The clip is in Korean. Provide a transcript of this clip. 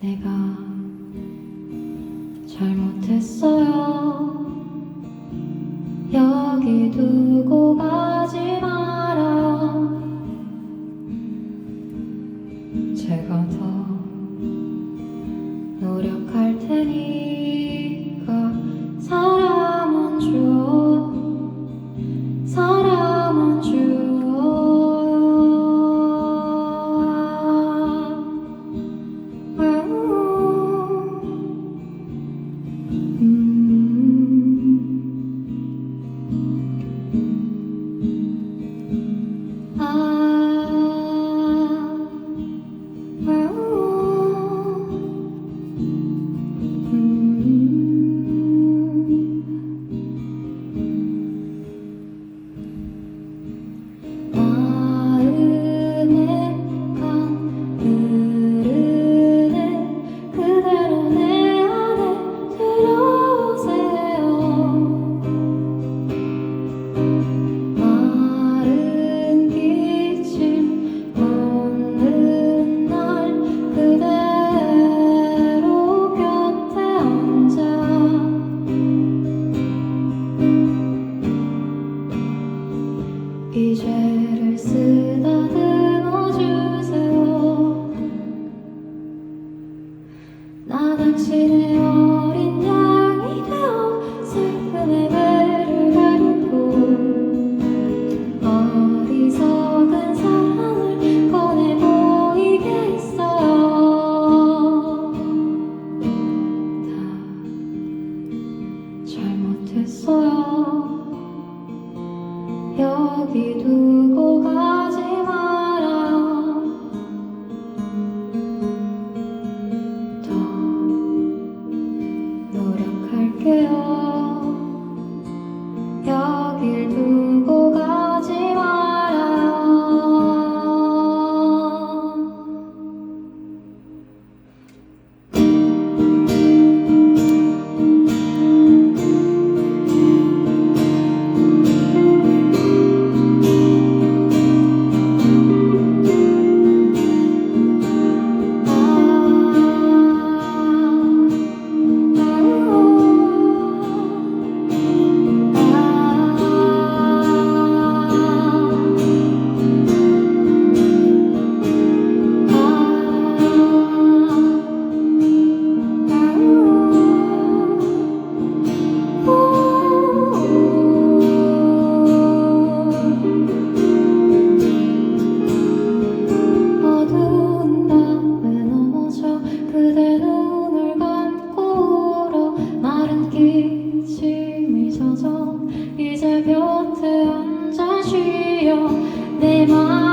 내가 잘못했어요. 여기 두고 가지 마라. 제가 더 노력할 테니까 사람은 줘. 사람은 줘. Oh. でも